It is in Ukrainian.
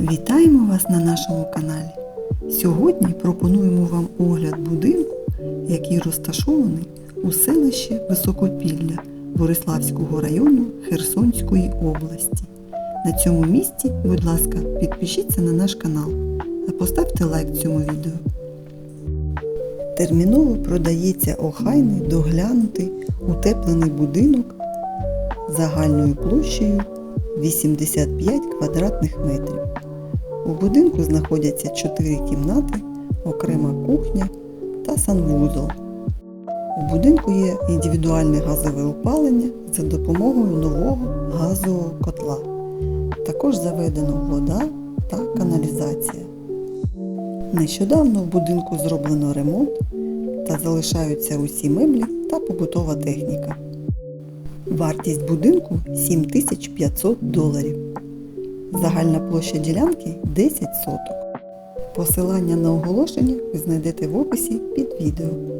Вітаємо вас на нашому каналі. Сьогодні пропонуємо вам огляд будинку, який розташований у селищі Високопілля Бориславського району Херсонської області. На цьому місці, будь ласка, підпишіться на наш канал та поставте лайк цьому відео. Терміново продається охайний, доглянутий, утеплений будинок загальною площею 85 квадратних метрів. У будинку знаходяться 4 кімнати, окрема кухня та санвузол. У будинку є індивідуальне газове опалення за допомогою нового газового котла. Також заведено вода та каналізація. Нещодавно в будинку зроблено ремонт та залишаються усі меблі та побутова техніка. Вартість будинку 7500 доларів. Загальна площа ділянки 10 соток. Посилання на оголошення ви знайдете в описі під відео.